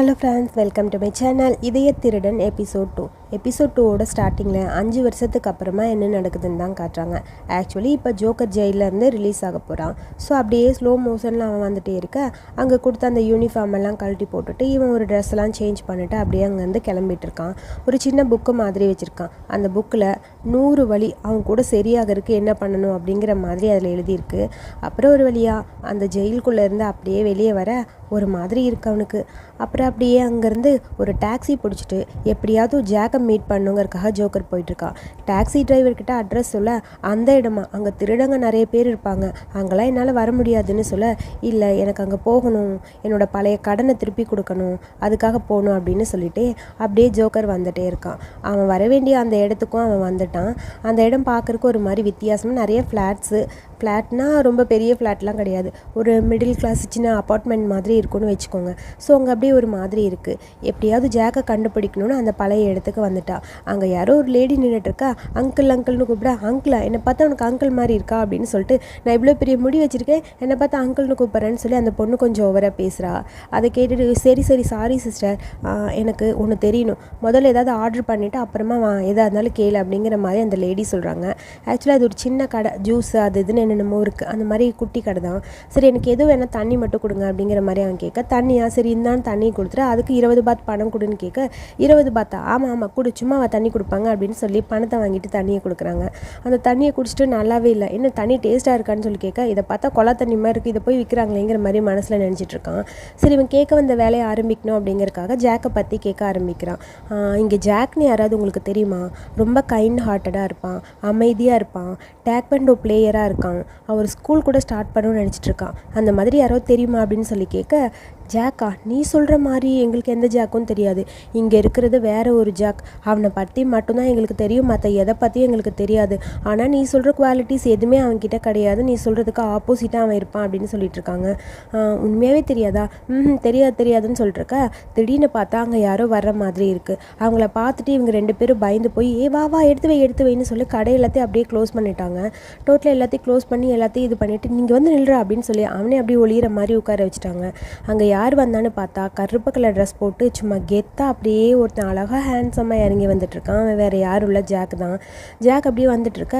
Hello friends welcome to my channel Idhaya Thirudan episode two episode டூவோட ஸ்டார்டிங்கில் அஞ்சு வருஷத்துக்கு அப்புறமா என்ன நடக்குதுன்னு தான் காட்டுறாங்க. ஆக்சுவலி இப்போ ஜோக்கர் ஜெயிலேருந்து ரிலீஸ் ஆக போகிறான் ஸோ அப்படியே ஸ்லோ மோஷனில் அவன் வந்துட்டே இருக்க அங்கே கொடுத்த அந்த யூனிஃபார்ம் எல்லாம் கழட்டி போட்டுட்டு இவன் ஒரு ட்ரெஸ்லாம் சேஞ்ச் பண்ணிவிட்டு அப்படியே அங்கேருந்து கிளம்பிட்டு இருக்கான். ஒரு சின்ன புக்கு மாதிரி வச்சுருக்கான். அந்த புக்கில் நூறு வழி அவன் கூட சரியாகிறதுக்கு என்ன பண்ணணும் அப்படிங்கிற மாதிரி அதில் எழுதியிருக்கு. அப்புறம் ஒரு வழியாக அந்த ஜெயிலுக்குள்ளேருந்து அப்படியே வெளியே வர ஒரு மாதிரி இருக்கு அவனுக்கு. அப்புறம் அப்படியே அங்கேருந்து ஒரு டாக்ஸி பிடிச்சிட்டு எப்படியாவது ஜாக்கை மீட் பண்ணுங்கிறக்காக ஜோக்கர் போயிட்டுருக்கான் டாக்ஸி டிரைவர்கிட்ட அட்ரஸ் சொல்ல அந்த இடமா? அங்கே திருடங்க நிறைய பேர் இருப்பாங்க. அங்கெல்லாம் என்னால் வர முடியாதுன்னு சொல்ல இல்லை எனக்கு அங்கே போகணும். என்னோட பழைய கடனை திருப்பி கொடுக்கணும். அதுக்காக போகணும் அப்படின்னு சொல்லிட்டு அப்படியே ஜோக்கர் வந்துட்டே இருக்கான். அவன் வர வேண்டிய அந்த இடத்துக்கும் அவன் வந்துட்டான். அந்த இடம் பார்க்குறக்கு ஒரு மாதிரி வித்தியாசமாக நிறைய ஃப்ளாட்ஸு ஃப்ளாட்னா ரொம்ப பெரிய ஃப்ளாட்லாம் கிடையாது. ஒரு மிடில் கிளாஸ் சின்ன அப்பார்ட்மெண்ட் மாதிரி இருக்கும்னு வச்சுக்கோங்க. ஸோ அங்கே அப்படியே ஒரு மாதிரி இருக்குது எப்படியாவது ஜாக்கை கண்டுபிடிக்கணும்னு அந்த பழைய இடத்துக்கு வந்துட்டா. அங்கே யாரோ ஒரு லேடி நின்றுட்டுருக்கா அங்கிள் அங்கிள்னு கூப்பிட அங்கிளா என்னை பார்த்தா உனக்கு அங்கிள் மாதிரி இருக்கா? அப்படின்னு சொல்லிட்டு நான் இவ்வளோ பெரிய முடி வச்சுருக்கேன் என்னை பார்த்தா அங்கிள்னு கூப்பிட்றேன்னு சொல்லி அந்த பொண்ணு கொஞ்சம் ஓவராக பேசுகிறா அதை கேட்டுட்டு சரி சரி சாரி சிஸ்டர் எனக்கு ஒன்று தெரியணும். முதல்ல ஏதாவது ஆர்டர் பண்ணிவிட்டு அப்புறமா வா எதாக இருந்தாலும் கேளு அப்படிங்கிற மாதிரி அந்த லேடி சொல்கிறாங்க ஆக்சுவலாக அது ஒரு சின்ன கடை ஜூஸ் அது இதுன்னு என்னென்னமோ இருக்குது அந்த மாதிரி குட்டி கடை தான். சரி எனக்கு எது வேணால் தண்ணி மட்டும் கொடுங்க அப்படிங்கிற மாதிரி அவன் கேட்க தண்ணியா? சரி இந்தான்னு தண்ணி கொடுத்துட்டு அதுக்கு இருபது பாத் பணம் கொடுன்னு கேட்க இருபது பாத்தா? ஆமாம் ஆமாம் கொடு. சும்மா அவள் தண்ணி கொடுப்பாங்க அப்படின்னு சொல்லி பணத்தை வாங்கிட்டு தண்ணியை கொடுக்குறாங்க. அந்த தண்ணியை குடிச்சிட்டு நல்லாவே இல்லை. என்ன தண்ணி டேஸ்ட்டாக இருக்கான்னு சொல்லி கேட்க இதை பார்த்தா கொலா தண்ணி மாதிரி இருக்குது இதை போய் விற்கிறாங்களேங்கிற மாதிரி மனசில் நினச்சிட்டு இருக்கான். சரி இவன் கேட்க வந்த வேலையை ஆரம்பிக்கணும் அப்படிங்கிறக்காக ஜாக்கை பற்றி கேட்க ஆரம்பிக்கிறான். இங்கே ஜாக்னு யாராவது உங்களுக்கு தெரியுமா? ரொம்ப கைண்ட் ஹார்ட்டடாக இருப்பான். அமைதியாக இருப்பான். டேக்வெண்டோ பிளேயராக இருக்கான். அவர் ஸ்கூல் கூட ஸ்டார்ட் பண்ணணும்னு நினச்சிட்ருக்கான் அந்த மாதிரி யாரோ தெரியுமா அப்படின்னு சொல்லி கேட்க ஜாக்கா நீ சொல்கிற மாதிரி எங்களுக்கு எந்த ஜாக்கும் தெரியாது. இங்கே இருக்கிறது வேற ஒரு ஜாக். அவனை பற்றி மட்டும்தான் எங்களுக்கு தெரியும் மற்ற எதை பற்றியும் எங்களுக்கு தெரியாது. ஆனால் நீ சொல்கிற குவாலிட்டிஸ் எதுவுமே அவன்கிட்ட கிடையாது. நீ சொல்கிறதுக்கு ஆப்போசிட்டாக அவன் இருப்பான் அப்படின்னு சொல்லிட்டு இருக்காங்க. உண்மையாகவே தெரியாதா? ம் தெரியாது தெரியாதுன்னு சொல்லிட்டுருக்க. திடீர்னு பார்த்தா அங்கே யாரோ வர்ற மாதிரி இருக்குது அவங்கள பார்த்துட்டு இவங்க ரெண்டு பேரும் பயந்து போய் ஏ வா வா எடுத்து வை எடுத்து வைன்னு சொல்லி கடை எல்லாத்தையும் அப்படியே க்ளோஸ் பண்ணிட்டாங்க. டோட்டலாக எல்லாத்தையும் க்ளோஸ் பண்ணி எல்லாத்தையும் இது பண்ணிவிட்டு நீங்கள் வந்து நில்ற அப்படின்னு சொல்லி அவனே அப்படியே ஒளியிற மாதிரி உட்கார வச்சுட்டாங்க. அங்கே யார் யார் வந்தான்னு பார்த்தா கருப்பு கலர் ட்ரெஸ் போட்டு சும்மா கெத்தாக அப்படியே ஒருத்தன் அழகாக ஹேண்ட்ஸமாக இறங்கி வந்துட்டுருக்கான். அவன் வேறு யாரும் இல்லை ஜாக் தான். ஜாக் அப்படியே வந்துட்டுருக்க.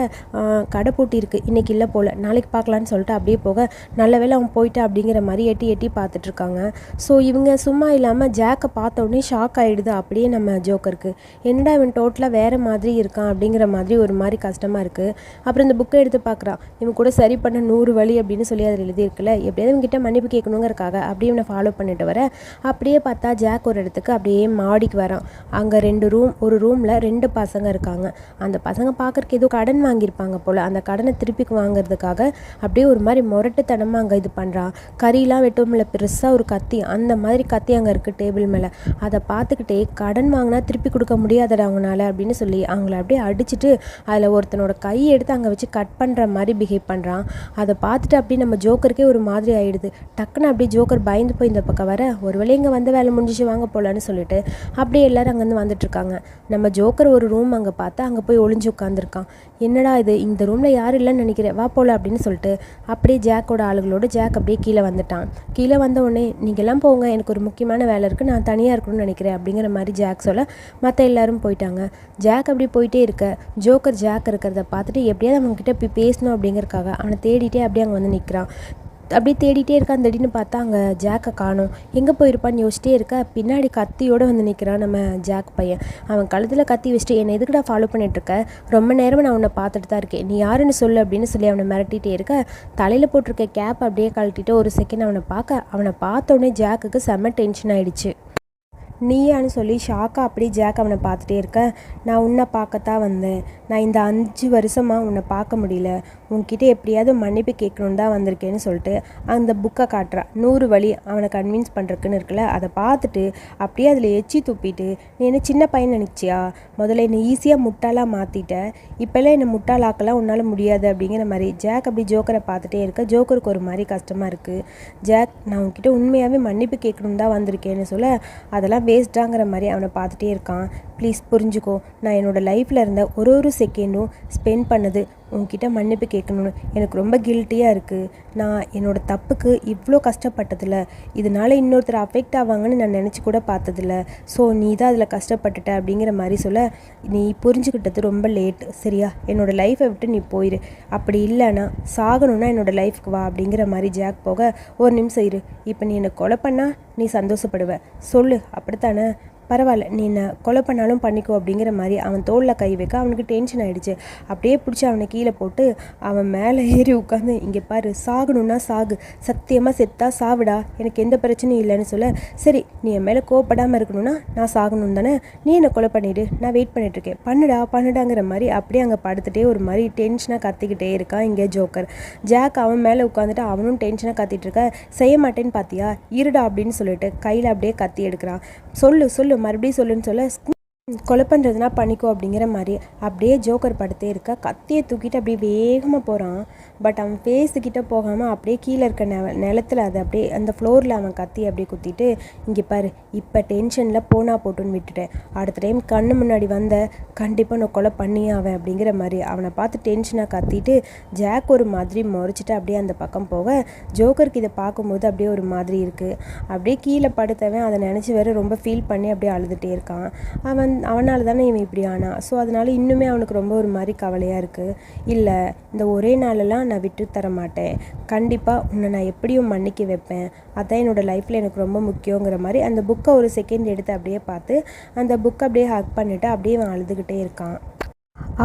கடை பூட்டி இருக்குது இன்றைக்கி இல்லை போல். நாளைக்கு பார்க்கலான்னு சொல்லிட்டு அப்படியே போக. நல்ல வேலை அவன் போயிட்டா அப்படிங்கிற மாதிரி எட்டி எட்டி பார்த்துட்ருக்காங்க ஸோ இவங்க சும்மா இல்லாமல் ஜாக்கை பார்த்த உடனே ஷாக் ஆகிடுது அப்படியே நம்ம ஜோக்கருக்கு என்னடா இவன் டோட்டலாக வேறு மாதிரி இருக்கான் அப்படிங்கிற மாதிரி ஒரு மாதிரி கஷ்டமாக இருக்குது அப்புறம் இந்த புக்கை எடுத்து பார்க்குறான். இவன் கூட சரி பண்ண நூறு வழி அப்படின்னு சொல்லி அதில் எழுதியிருக்குல்ல. எப்படியாவது இவங்ககிட்ட மன்னிப்பு கேட்கணுங்கிறக்காக அப்படியே இவனை ஃபாலோ பண்ணிட்டு வர. அப்படியே பார்த்தா ஜாக் ஒரு இடத்துக்கு அப்படியே மாடிக்கு வரான். அங்கே ரெண்டு ரூம் ஒரு ரூமில் ரெண்டு பசங்க இருக்காங்க. அந்த பசங்க பார்க்குறக்கு ஏதோ கடன் வாங்கியிருப்பாங்க போல். அந்த கடனை திருப்பி வாங்குறதுக்காக அப்படியே ஒரு மாதிரி முரட்டுத்தனமாக அங்கே இது பண்ணுறான் கறியெலாம் வெட்டோம்ல பெருசாக ஒரு கத்தி. அந்த மாதிரி கத்தி அங்கே இருக்குது டேபிள் மேலே. அதை பார்த்துக்கிட்டே கடன் வாங்கினா திருப்பி கொடுக்க முடியாதடா அவங்களால அப்படின்னு சொல்லி அவங்கள அப்படியே அடிச்சுட்டு அதில் ஒருத்தனோட கையை எடுத்து அங்கே வச்சு கட் பண்ணுற மாதிரி பிஹேவ் பண்ணுறான் அதை பார்த்துட்டு அப்படியே நம்ம ஜோக்கருக்கே ஒரு மாதிரி ஆயிடுது. டக்குன்னு அப்படியே ஜோக்கர் பயந்து போய் இந்த பக்கம் வர ஒருவேளை இங்கே வந்த வேலை முடிஞ்சிச்சு வாங்க போகலான்னு சொல்லிட்டு அப்படியே எல்லோரும் அங்கேருந்து வந்துட்டுருக்காங்க. நம்ம ஜோக்கர் ஒரு ரூம் அங்கே பார்த்தா அங்கே போய் ஒளிஞ்சு உட்காந்துருக்கான் என்னடா இது இந்த ரூமில் யாரும் இல்லைன்னு நினைக்கிறேன் வா போகல அப்படின்னு சொல்லிட்டு அப்படியே ஜாக்கோட ஆளுகளோட ஜாக் அப்படியே கீழே வந்துட்டான். கீழே வந்த உடனே நீங்கள்லாம் போங்க எனக்கு ஒரு முக்கியமான வேலை இருக்குது நான் தனியாக இருக்கணும்னு நினைக்கிறேன் அப்படிங்கிற மாதிரி ஜாக் சொல்ல மற்ற எல்லாரும் போயிட்டாங்க. ஜாக் அப்படி போயிட்டே இருக்க ஜோக்கர் ஜாக் இருக்கிறத பார்த்துட்டு எப்படியாவது அவங்ககிட்ட போய் பேசணும் அப்படிங்கிறக்காக அவனை தேடிட்டே அப்படியே அங்கே வந்து நிற்கிறான் அப்படியே தேடிட்டே இருக்கான் திடீர்னு பார்த்தா அங்கே ஜாக்கை காணும். எங்கே போயிருப்பான்னு யோசிச்சிட்டே இருக்க பின்னாடி கத்தியோடு வந்து நிற்கிறான் நம்ம ஜாக் பையன். அவன் கழுத்தில் கத்தி வச்சுட்டு என்னை எதுக்குடா ஃபாலோ பண்ணிகிட்ருக்க ரொம்ப நேரமாக நான் உன்னை பார்த்துட்டு தான் இருக்கேன். நீ யாருன்னு சொல்லு அப்படின்னு சொல்லி அவனை மிரட்டிகிட்டே இருக்க. தலையில் போட்டிருக்க கேப் அப்படியே கழட்டிட்டு ஒரு செகண்ட் அவனை பார்க்க. அவனை பார்த்தோன்னே ஜாக்குக்கு செம்ம டென்ஷன் ஆகிடுச்சு நீயான்னு சொல்லி ஷாக்காக அப்படியே ஜாக் அவனை பார்த்துட்டே இருக்க. நான் உன்னை பார்க்கத்தான் வந்தேன். நான் இந்த அஞ்சு வருஷமாக உன்னை பார்க்க முடியல. உன்கிட்ட எப்படியாவது மன்னிப்பு கேட்கணுன்னு தான் வந்திருக்கேன்னு சொல்லிட்டு அந்த புக்கை காட்டுறான் நூறு வழி அவனை கன்வின்ஸ் பண்ணுறக்குன்னு இருக்குல்ல அதை பார்த்துட்டு அப்படியே அதில் எச்சி துப்பிட்டு நீ என்ன சின்ன பையன் நினச்சியா? முதல்ல என்னை ஈஸியாக முட்டாளாக மாற்றிட்ட இப்போல்லாம் என்னை முட்டாளாக்கலாம் உன்னால் முடியாது. அப்படிங்கிற மாதிரி ஜாக் அப்படி ஜோக்கரை பார்த்துட்டே இருக்க. ஜோக்கருக்கு ஒரு மாதிரி கஷ்டமாக இருக்குது ஜாக் நான் உன்கிட்ட உண்மையாகவே மன்னிப்பு கேட்கணுன்னு தான் வந்திருக்கேன்னு சொல்ல அதெல்லாம் வேஸ்ட்டாங்கிற மாதிரி அவனை பார்த்துட்டே இருக்கான். ப்ளீஸ் புரிஞ்சுக்கோ. நான் என்னோடய லைஃப்பில் இருந்த ஒரு ஒரு செகண்டும் ஸ்பெண்ட் பண்ணது உங்ககிட்ட மன்னிப்பு கேட்கணும்னு எனக்கு ரொம்ப கில்ட்டியாக இருக்குது நான் என்னோடய தப்புக்கு இவ்வளோ கஷ்டப்பட்டதில்ல இதனால இன்னொருத்தர் அஃபெக்ட் ஆவாங்கன்னு நான் நினச்சி கூட பார்த்ததில்ல. ஸோ நீ தான் அதில் கஷ்டப்பட்டுட்ட அப்படிங்கிற மாதிரி சொல்ல நீ புரிஞ்சுக்கிட்டது ரொம்ப லேட் சரியா? என்னோடய லைஃப்பை விட்டு நீ போயிரு. அப்படி இல்லைன்னா சாகணும்னா என்னோடய லைஃப்க்கு வா அப்படிங்கிற மாதிரி ஜாக் போக ஒரு நிமிஷம் இரு. இப்போ நீ என்னை கொலை பண்ணால் நீ சந்தோஷப்படுவ. சொல்லு. அப்படித்தானே? பரவாயில்ல நீ என்ன கொலை பண்ணாலும் பண்ணிக்கோ அப்படிங்கிற மாதிரி அவன் தோளில் கை வைக்க அவனுக்கு டென்ஷன் ஆகிடுச்சு அப்படியே பிடிச்சி அவனை கீழே போட்டு அவன் மேலே ஏறி உட்காந்து இங்கே பாரு சாகணும்னா சாகு. சத்தியமாக செத்தா சாவிடா. எனக்கு எந்த பிரச்சனையும் இல்லைன்னு சொல்ல. சரி நீ என் மேலே கோவப்படாமல் இருக்கணும்னா நான் சாகணும் தானே. நீ என்னை கொலை பண்ணிவிடு நான் வெயிட் பண்ணிகிட்ருக்கேன் பண்ணுடா பண்ணுடாங்கிற மாதிரி அப்படியே அங்கே படுத்துகிட்டே ஒரு மாதிரி டென்ஷனாக கத்திக்கிட்டே இருக்கான் இங்கே ஜோக்கர். ஜாக் அவன் மேலே உட்காந்துட்டு அவனும் டென்ஷனாக கத்திட்டு இருக்க. செய்ய மாட்டேன்னு பார்த்தியா இருடா அப்படின்னு சொல்லிட்டு கையில் அப்படியே கத்தி எடுக்கிறான். சொல்லு சொல்லு மறுபடியும் சொல்லுன்னு சொல்ல கொலை பண்ணுறதுனா பண்ணிக்கோ அப்படிங்கிற மாதிரி அப்படியே ஜோக்கர் படுத்தே இருக்க. கத்தியை தூக்கிட்டு அப்படியே வேகமாக போகிறான் பட் அவன் ஃபேஸுக்கிட்ட போகாமல் அப்படியே கீழே இருக்க நெ நிலத்தில் அதை அப்படியே அந்த ஃப்ளோரில் அவன் கத்தி அப்படியே குத்திட்டு இங்கே பாரு இப்போ டென்ஷனில் போனா போட்டுன்னு விட்டுட்டேன். அடுத்த டைம் கண்ணு முன்னாடி வந்த கண்டிப்பாக நான் கொலை பண்ணியே அவன் அப்படிங்கிற மாதிரி அவனை பார்த்து டென்ஷனாக கத்திட்டு ஜாக் ஒரு மாதிரி முறைச்சிட்டு அப்படியே அந்த பக்கம் போக ஜோக்கருக்கு இதை பார்க்கும்போது அப்படியே ஒரு மாதிரி இருக்குது அப்படியே கீழே படுத்தவன் அதை நினச்சி வேற ரொம்ப ஃபீல் பண்ணி அப்படியே அழுதுகிட்டே இருக்கான். அவன் அவனால் தானே இவன் இப்படி ஆனான் ஸோ அதனால் இன்னுமே அவனுக்கு ரொம்ப ஒரு மாதிரி கவலையாக இருக்குது இல்லை இந்த ஒரே நாளெல்லாம் நான் விட்டு தர மாட்டேன் கண்டிப்பாக உன்னை நான் எப்படியும் மன்னிக்க வைப்பேன். அதான் என்னோடய லைஃப்பில் எனக்கு ரொம்ப முக்கியங்கிற மாதிரி அந்த புக்கை ஒரு செகண்ட் எடுத்து அப்படியே பார்த்து அந்த புக்கை அப்படியே ஹக் பண்ணிவிட்டு அப்படியே அவன் அழுதுகிட்டே இருக்கான்.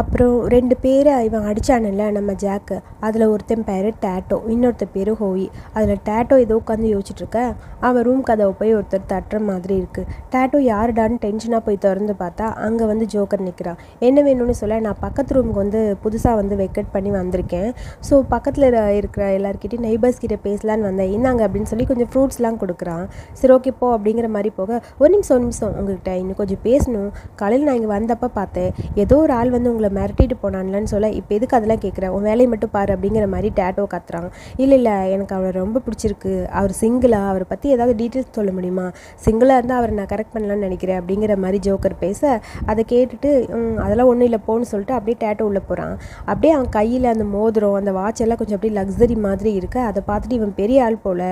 அப்புறம் ரெண்டு பேரை இவன் அடித்தானில்ல நம்ம ஜாக்கு. அதில் ஒருத்தன் பேர் டேட்டோ இன்னொருத்த பேர் ஹோயி. அதில் டேட்டோ ஏதோ உட்காந்து யோசிச்சுட்ருக்க. அவன் ரூம் கதவை போய் ஒருத்தர் தட்டுற மாதிரி இருக்குது டேட்டோ யாருடான்னு டென்ஷனாக போய் திறந்து பார்த்தா அங்கே வந்து ஜோக்கர் நிற்கிறான் என்ன வேணும்னு சொல்ல நான் பக்கத்து ரூமுக்கு வந்து புதுசாக வந்து வெக்கட் பண்ணி வந்திருக்கேன். ஸோ பக்கத்தில் இருக்கிற எல்லாருக்கிட்டையும் நெய்பர்ஸ் கிட்டே பேசலான்னு வந்தேன். இந்தாங்க அப்படின்னு சொல்லி கொஞ்சம் ஃப்ரூட்ஸ்லாம் கொடுக்குறான். சரி ஓகே போ அப்படிங்கிற மாதிரி போக ஒரு நிமிஷம் ஒரு நிமிஷம் உங்கள்கிட்ட இன்னும் கொஞ்சம் பேசணும். காலையில் நான் இங்கே வந்தப்போ பார்த்தேன். ஏதோ ஒரு ஆள் வந்து உங்களை மிரட்டிட்டு போனான்லன்னு சொல்ல இப்போ எதுக்கு அதெல்லாம் கேட்குறேன் உன் வேலையை மட்டும் பாரு அப்படிங்கிற மாதிரி டேட்டோ கத்துறாங்க. இல்லை இல்லை எனக்கு அவரை ரொம்ப பிடிச்சிருக்கு. அவர் சிங்கிளா அவரை பற்றி ஏதாவது டீட்டெயில்ஸ் சொல்ல முடியுமா? சிங்கிளாக இருந்தால் அவரை நான் கரெக்ட் பண்ணலான்னு நினைக்கிறேன் அப்படிங்கிற மாதிரி ஜோக்கர் பேச அதை கேட்டுட்டு அதெல்லாம் ஒன்றும் இல்லை போன்னு சொல்லிட்டு அப்படியே டேட்டோ உள்ளே போகிறான் அப்படியே அவன் கையில் அந்த மோதிரம் அந்த வாட்ச் எல்லாம் கொஞ்சம் அப்படியே லக்ஸரி மாதிரி இருக்கு. அதை பார்த்துட்டு இவன் பெரிய ஆள் போல்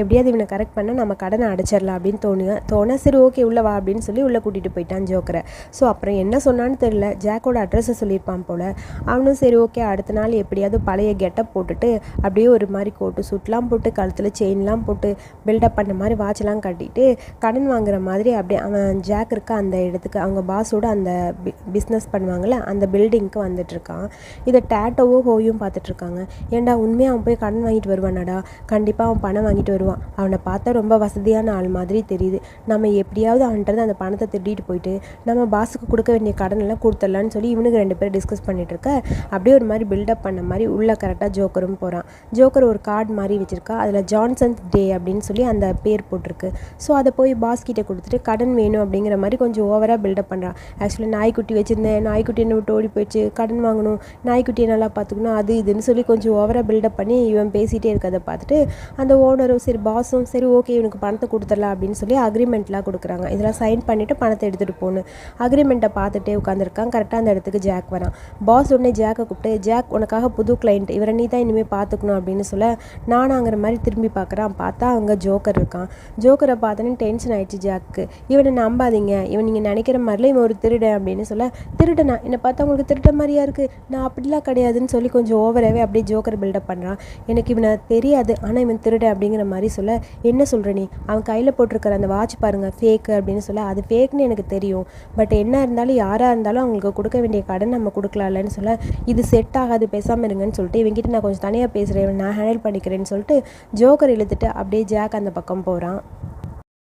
எப்படியாவது இவனை கரெக்ட் பண்ணால் நம்ம கடனை அடைச்சிடலாம் அப்படின்னு தோணுங்க. தோண சரி ஓகே உள்ள வா அப்படின்னு சொல்லி உள்ளே கூட்டிகிட்டு போயிட்டான் ஜோக்கரை. ஸோ அப்புறம் என்ன சொன்னான்னு தெரியல. ஜாக்கோட அட்ரஸ் சொல்லியிருப்பான் போல். அவனும் சரி ஓகே அடுத்த நாள் எப்படியாவது பழைய கெட்டப் போட்டுட்டு அப்படியே ஒரு மாதிரி கோட்டு சுட்லாம் போட்டு கழுத்தில் செயின்லாம் போட்டு பில்டப் பண்ண மாதிரி வாட்ச்லாம் கட்டிட்டு கடன் வாங்குற மாதிரி அப்படியே அவன் ஜாக் இருக்க அந்த இடத்துக்கு அவங்க பாஸோட அந்த பிஸ்னஸ் பண்ணுவாங்கள்ல அந்த பில்டிங்க்கு வந்துட்டுருக்கான். இதை டேட்டோவோ ஹோயும் பார்த்துட்ருக்காங்க ஏன்டா உண்மையாக அவன் போய் கடன் வாங்கிட்டு வருவானாடா? கண்டிப்பாக அவன் பணம் வாங்கிட்டு வருவான். அவனை பார்த்தா ரொம்ப வசதியான ஆள் மாதிரி தெரியுது. நம்ம எப்படியாவது அவன்கிட்ட அந்த பணத்தை திருடிட்டு போயிட்டு நம்ம பாஸுக்கு கொடுக்க வேண்டிய கடன் எல்லாம் கொடுத்துடலான்னு சொல்லி இவனுக்கு ரெண்டு பேரும் டிஸ்கஸ் பண்ணிட்டு இருக்க அப்படியே ஒரு மாதிரி பில்டப் பண்ண மாதிரி உள்ளே கரெக்டாக ஜோக்கரும் போகிறான் ஜோக்கர் ஒரு கார்டு மாதிரி வச்சுருக்கா அதில் ஜான்சன்ஸ் டே அப்படின்னு சொல்லி அந்த பேர் போட்டிருக்கு. ஸோ அதை போய் பாஸ் கிட்டே கொடுத்துட்டு கடன் வேணும் அப்படிங்கிற மாதிரி கொஞ்சம் ஓவராக பில்டப் பண்ணுறான் ஆக்சுவலி நாய்க்குட்டி வச்சுருந்தேன். நாய்க்குட்டி என்ன விட்டு ஓடி போயிடுச்சு. கடன் வாங்கணும். நாய்க்குட்டியை நல்லா பார்த்துக்கணும் அது இதுன்னு சொல்லி கொஞ்சம் ஓவராக பில்டப் பண்ணி இவன் பேசிகிட்டே இருக்கிறத பார்த்துட்டு அந்த ஓனரும் சரி பாஸும் சரி ஓகே இவனுக்கு பணத்தை கொடுத்துடலாம் அப்படின்னு சொல்லி அக்ரிமெண்ட்லாம் கொடுக்குறாங்க. இதெல்லாம் சைன் பண்ணிவிட்டு பணத்தை எடுத்துகிட்டு போகணும். அக்ரிமெண்ட்டை பார்த்துட்டே உட்காந்துருக்கான் கரெக்டாக அந்த இடத்துல இடத்துக்கு ஜாக் வரான். பாஸ் உடனே ஜாக்கை கூப்பிட்டு ஜாக் உனக்காக புது கிளைண்ட் இவரை நீ தான் இனிமேல் பார்த்துக்கணும் அப்படின்னு சொல்ல நானாங்கிற மாதிரி திரும்பி பார்க்குறான். பார்த்தா அங்கே ஜோக்கர் இருக்கான். ஜோக்கரை பார்த்தோன்னே டென்ஷன் ஆயிடுச்சு ஜாக்கு இவனை நம்பாதீங்க. இவன் நீங்கள் நினைக்கிற மாதிரில இவன் ஒரு திருடன் அப்படின்னு சொல்ல திருடனா? என்னை பார்த்தா உங்களுக்கு திருட மாதிரியா இருக்குது நான் அப்படிலாம் கிடையாதுன்னு சொல்லி கொஞ்சம் ஓவராகவே அப்படியே ஜோக்கர் பில்டப் பண்ணுறான் எனக்கு இவனை தெரியாது. ஆனால் இவன் திருட அப்படிங்கிற மாதிரி சொல்ல என்ன சொல்கிற நீ? அவன் கையில் போட்டிருக்கிற அந்த வாட்ச் பாருங்கள் ஃபேக்கு அப்படின்னு சொல்ல அது ஃபேக்னு எனக்கு தெரியும். பட் என்ன இருந்தாலும் யாராக இருந்தாலும் அவங்களுக்கு கொடுக்க வேண்டிய கடன் நம்ம கொடுக்கலாம்லன்னு சொல்ல இது செட் ஆகாது பேசாமல் இருங்கன்னு சொல்லிட்டு இவங்கிட்ட நான் கொஞ்சம் தனியாக பேசுகிறேன் நான் ஹேண்டில் பண்ணிக்கிறேன்னு சொல்லிட்டு ஜோக்கர் இழுத்துட்டு அப்படியே ஜாக் அந்த பக்கம் போகிறான்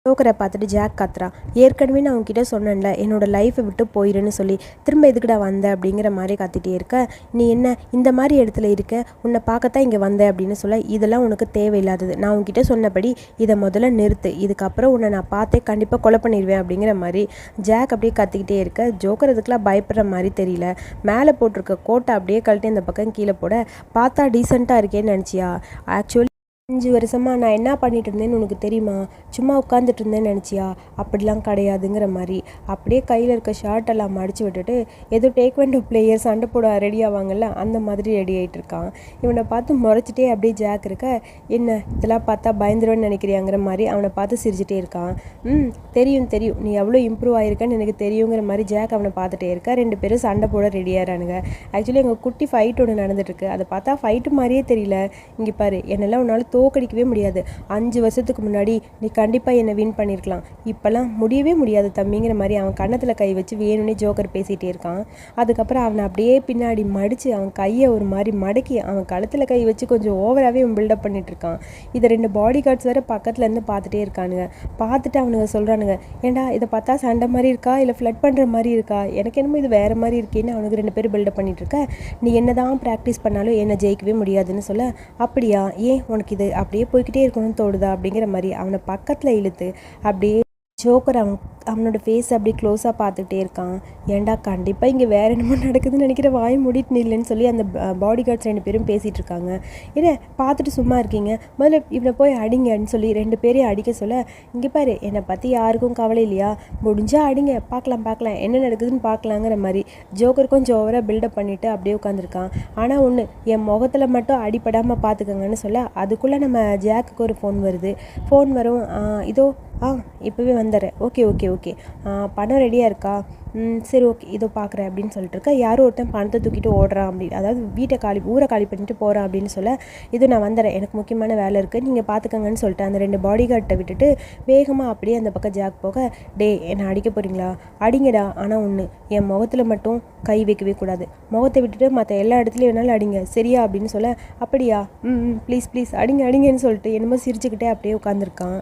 ஜோக்கரை பார்த்துட்டு ஜாக் கத்துறான். ஏற்கனவே நான் உங்ககிட்ட சொன்னேன்ல என்னோடய லைஃப்பை விட்டு போயிருன்னு சொல்லி. திரும்ப எதுக்குடா வந்த அப்படிங்கிற மாதிரி கத்திட்டே இருக்க. நீ என்ன இந்த மாதிரி இடத்துல இருக்க? உன்னை பார்க்கத்தான் இங்கே வந்த அப்படின்னு சொல்ல இதெல்லாம் உனக்கு தேவையில்லாதது. நான் உங்ககிட்ட சொன்னபடி இதை முதல்ல நிறுத்து. இதுக்கப்புறம் உன்னை நான் பார்த்தே கண்டிப்பாக கொலை பண்ணிடுவேன் அப்படிங்கிற மாதிரி ஜாக் அப்படியே கத்திக்கிட்டே இருக்க. ஜோக்கர் இதுக்கெலாம் பயப்படுற மாதிரி தெரியல. மேலே போட்டிருக்க கோட்டை அப்படியே கழட்டி அந்த பக்கம் கீழே போட பார்த்தா டீசெண்டாக இருக்கேன்னு நினச்சியா? ஆக்சுவலி அஞ்சு வருஷமா நான் என்ன பண்ணிட்டு இருந்தேன்னு உனக்கு தெரியுமா? சும்மா உட்காந்துட்டு இருந்தேன்னு நினச்சியா? அப்படிலாம் கிடையாதுங்கிற மாதிரி. அப்படியே கையில் இருக்க ஷர்ட் எல்லாம் மடிச்சு விட்டுட்டு ஏதோ டேக் வெண்டோ பிளேயர் சண்டை போட ரெடி ஆவாங்கல்ல? அந்த மாதிரி ரெடி ஆகிட்டு இருக்கான். இவனை பார்த்து முறைச்சிட்டே அப்படியே ஜாக் இருக்க என்ன இதெல்லாம் பார்த்தா பயந்துருவேன்னு நினைக்கிறியாங்கிற மாதிரி அவனை பார்த்து சிரிச்சிட்டே இருக்கான். ம் தெரியும் தெரியும். நீ எவ்வளோ இம்ப்ரூவ் ஆயிருக்கன்னு எனக்கு தெரியுங்கிற மாதிரி ஜாக் அவனை பார்த்துட்டே இருக்கா. ரெண்டு பேரும் சண்டை போட ரெடியாகிறானுங்க ஆக்சுவலி எங்கள் குட்டி ஃபைட் ஒன்று நடந்துட்டுருக்கு அதை பார்த்தா ஃபைட்டு மாதிரியே தெரியல. இங்கே பாரு என்னெல்லாம் உன்னால் தோக்கடிக்கவே முடியாது. அஞ்சு வருஷத்துக்கு முன்னாடி நீ கண்டிப்பாக என்னை வின் பண்ணியிருக்கலாம் இப்போல்லாம் முடியவே முடியாது தம்பிங்கிற மாதிரி அவன் கன்னத்தில் கை வச்சு வேணும்னே ஜோக்கர் பேசிகிட்டே இருக்கான். அதுக்கப்புறம் அவனை அப்படியே பின்னாடி மடித்து அவன் கையை ஒரு மாதிரி மடக்கி அவன் கழுத்தில் கை வச்சு கொஞ்சம் ஓவராகவே அவன் பில்டப் பண்ணிகிட்ருக்கான் இதை ரெண்டு பாடி கார்ட்ஸ் வேறு பக்கத்துலேருந்து பார்த்துட்டே இருக்கானுங்க. பார்த்துட்டு அவனுங்க சொல்கிறானுங்க ஏண்டா இதை பார்த்தா சண்டை மாதிரி இருக்கா? இல்லை ஃப்ளட் பண்ணுற மாதிரி இருக்கா? எனக்கு என்னமோ இது வேறு மாதிரி இருக்கேன்னு அவனுக்கு ரெண்டு பேரும் பில்டப் பண்ணிகிட்ருக்க நீ என்ன தான் ப்ராக்டிஸ் பண்ணாலும் என்னை ஜெயிக்கவே முடியாதுன்னு சொல்ல அப்படியா? ஏன் உனக்கு இது அப்படியே போய்கிட்டே இருக்கணும்னு தோடுதா அப்படிங்கிற மாதிரி அவனை பக்கத்தில் இழுத்து அப்படியே ஜோக்கர் அவன் அவனோட ஃபேஸ் அப்படி க்ளோஸாக பார்த்துட்டே இருக்கான். ஏன்டா கண்டிப்பாக இங்கே வேறு என்னமோ நடக்குதுன்னு நினைக்கிற வாய் மூடிட்டு இல்லைன்னு சொல்லி அந்த பாடி கார்ட்ஸ் ரெண்டு பேரும் பேசிகிட்டு இருக்காங்க. என்ன பார்த்துட்டு சும்மா இருக்கீங்க? முதல்ல இவனை போய் அடிங்கன்னு சொல்லி ரெண்டு பேரையும் அடிக்க சொல்ல இங்கே பாரு என்னை பற்றி யாருக்கும் கவலை இல்லையா? முடிஞ்சால் அடிங்க பார்க்கலாம் பார்க்கலாம். என்ன நடக்குதுன்னு பார்க்கலாங்கிற மாதிரி. ஜோக்கர் கொஞ்சம் ஓவராக பில்டப் பண்ணிவிட்டு அப்படியே உட்காந்துருக்கான் ஆனால் ஒன்று என் முகத்தில் மட்டும் அடிப்படாமல் பார்த்துக்கங்கன்னு சொல்ல அதுக்குள்ளே நம்ம ஜாக்குக்கு ஒரு ஃபோன் வருது. ஃபோன் வரும் இதோ ஆ இப்போவே வந்துடுறேன். Okay okay okay. பணம் ரெடியாக இருக்கா? ம் சரி ஓகே. இதோ பார்க்குறேன் அப்படின்னு சொல்லிட்டு இருக்கா யாரோ ஒருத்தன் பணத்தை தூக்கிட்டு ஓடுறான் அப்படின்னு அதாவது வீட்டை காலி ஊரை காலி பண்ணிட்டு போகிறான் அப்படின்னு சொல்ல இது நான் வந்துடுறேன். எனக்கு முக்கியமான வேலை இருக்குது நீங்கள் பார்த்துக்கங்கன்னு சொல்லிட்டு அந்த ரெண்டு பாடி கார்ட்டை விட்டுட்டு வேகமாக அப்படியே அந்த பக்கம் ஜாக் போக டே என்னை அடிக்க போகிறீங்களா அடிங்கடா. ஆனால் ஒன்று என் முகத்தில் மட்டும் கை வைக்கவே கூடாது. முகத்தை விட்டுட்டு மற்ற எல்லா இடத்துலையும் வேணாலும் அடிங்க. சரியா? அப்படின்னு சொல்ல அப்படியா? ம் ப்ளீஸ் ப்ளீஸ் அடிங்க அடிங்கன்னு சொல்லிட்டு என்னமோ சிரிச்சுக்கிட்டே அப்படியே உட்காந்துருக்கான்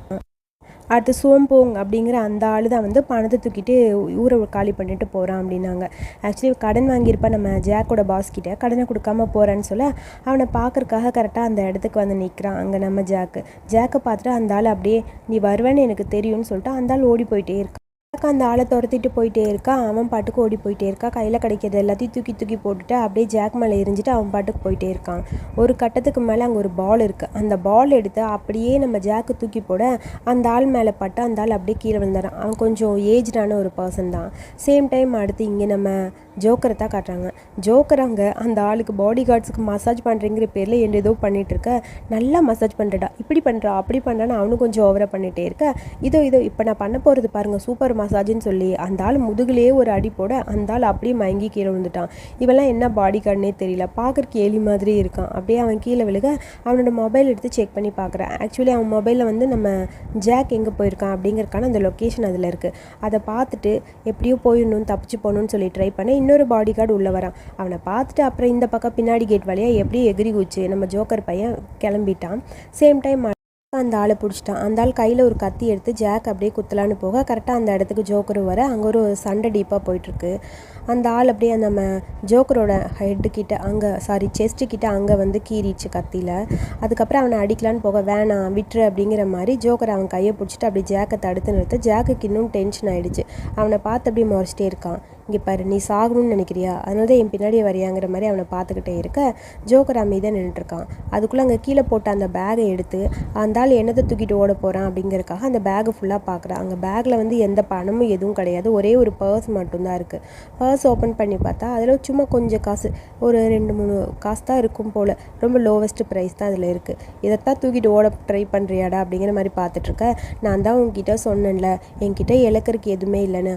அடுத்து சோம்போங் அப்படிங்கிற அந்த ஆள் தான் வந்து பணத்தை தூக்கிட்டு ஊரை காலி பண்ணிட்டு போகிறான் அப்படின்னாங்க. ஆக்சுவலி கடன் வாங்கியிருப்பா நம்ம ஜாக்கோட பாஸ் கிட்டே. கடனை கொடுக்காம போகிறான்னு சொல்ல அவனை பார்க்கறக்காக கரெக்டாக அந்த இடத்துக்கு வந்து நிற்கிறான் அங்கே நம்ம ஜாக்கு. ஜாக்கை பார்த்துட்டு அந்த ஆள் அப்படியே நீ வருவேன்னு எனக்கு தெரியும்னு சொல்லிட்டு அந்த ஆள் ஓடி போயிட்டே இருக்கான். அக்கா அந்த ஆளை துரத்திட்டு போயிட்டே இருக்கா. அவன் பாட்டுக்கு ஓடி போயிட்டே இருக்கா. கையில் கிடைக்கிறது எல்லாத்தையும் தூக்கி தூக்கி போட்டுட்டு அப்படியே ஜாக் மேலே எரிஞ்சிட்டு அவன் பாட்டுக்கு போயிட்டே இருக்கான். ஒரு கட்டத்துக்கு மேலே அங்கே ஒரு பால் இருக்குது அந்த பால் எடுத்து அப்படியே நம்ம ஜாக்கு தூக்கி போட அந்த ஆள் மேலே பட்டு அந்த ஆள் அப்படியே கீழே விழுந்துறான். அவன் கொஞ்சம் ஏஜ்டான ஒரு பர்சன் தான். சேம் டைம் அடுத்து இங்கே நம்ம ஜோக்கரை தான் காட்டுறாங்க. ஜோக்கர் அங்கே அந்த ஆளுக்கு பாடி கார்ட்ஸுக்கு மசாஜ் பண்ணுறேங்கிற பேரில் என்ன ஏதோ பண்ணிகிட்ருக்க இருக்க. நல்லா மசாஜ் பண்ணுறடா இப்படி பண்ணுறா அப்படி பண்ணுறான்னு அவனும் கொஞ்சம் ஓவராக பண்ணிகிட்டே இருக்க. இதோ இதோ இப்போ நான் பண்ண போகிறது பாருங்கள் சூப்பர் மசாஜ்னு சொல்லி அந்த ஆள் முதுகுலேயே ஒரு அடி போட அந்த ஆள் அப்படியே மயங்கி கீழே விழுந்துட்டான். இவெல்லாம் என்ன பாடி கார்டுனே தெரியல. பார்க்கறக்கு எலி மாதிரி இருக்கான். அப்படியே அவன் கீழே விழுக அவனோட மொபைல் எடுத்து செக் பண்ணி பார்க்குறான். ஆக்சுவலி அவன் மொபைலில் வந்து நம்ம ஜாக் எங்கே போயிருக்கான் அப்படிங்கிறக்கான அந்த லொக்கேஷன் அதில் இருக்குது அதை பார்த்துட்டு எப்படியோ போயிடணும் தப்பிச்சு போகணும்னு சொல்லி ட்ரை பண்ண இன்னொரு பாடி கார்டு உள்ளே வரான். அவனை பார்த்துட்டு அப்புறம் இந்த பக்கம் பின்னாடி கேட் வழியாக எப்படி எகிரி குச்சி நம்ம ஜோக்கர் பையன் கிளம்பிட்டான். சேம் டைம் அந்த ஆளை பிடிச்சிட்டான். அந்த ஆள் கையில் ஒரு கத்தி எடுத்து ஜாக் அப்படியே குத்தலான்னு போக கரெக்டாக அந்த இடத்துக்கு ஜோக்கர் வர அங்கே ஒரு சண்டை டீப்பாக போயிட்டுருக்கு. அந்த ஆள் அப்படியே அந்த நம்ம ஜோக்கரோட ஹெட்டு கிட்ட அங்கே சாரி செஸ்ட்டு கிட்ட அங்கே வந்து கீறிச்சு கத்தியில். அதுக்கப்புறம் அவனை அடிக்கலான்னு போக வேணாம் விட்டுரு அப்படிங்கிற மாதிரி ஜோக்கர் அவன் கையை பிடிச்சிட்டு அப்படியே ஜாக்கை தடுத்து நிறுத்த ஜாக்குக்கு இன்னும் டென்ஷன் ஆகிடுச்சு அவனை பார்த்து அப்படியே முறைச்சிட்டே இருக்கான். இங்கே பாரு நீ சாகணும்னு நினைக்கிறியா? அதனால தான் என் பின்னாடியே வரியாங்கிற மாதிரி அவனை பார்த்துக்கிட்டே இருக்க. ஜோக்கர் அமைதியாக நின்றுட்டுருக்கான் அதுக்குள்ளே அங்கே கீழே போட்ட அந்த பேகை எடுத்து அந்த ஆள் என்னத்தை தூக்கிட்டு ஓட போகிறான் அப்படிங்கிறக்காக அந்த பேகை ஃபுல்லாக பார்க்குறான் அங்கே பேக்கில் வந்து எந்த பணமும் எதுவும் கிடையாது. ஒரே ஒரு பர்ஸ் மட்டும்தான் இருக்குது பர்ஸ் ஓப்பன் பண்ணி பார்த்தா அதில் சும்மா கொஞ்சம் காசு ஒரு ரெண்டு மூணு காசு தான் இருக்கும் போல். ரொம்ப லோவஸ்ட் ப்ரைஸ் தான் அதில் இருக்குது இதைத்தான் தூக்கிட்டு ஓட ட்ரை பண்ணுறியாடா அப்படிங்கிற மாதிரி பார்த்துட்ருக்க நான் தான் உங்ககிட்ட சொன்னேன்ல என்கிட்ட இழக்கிறதுக்கு எதுவுமே இல்லைன்னு.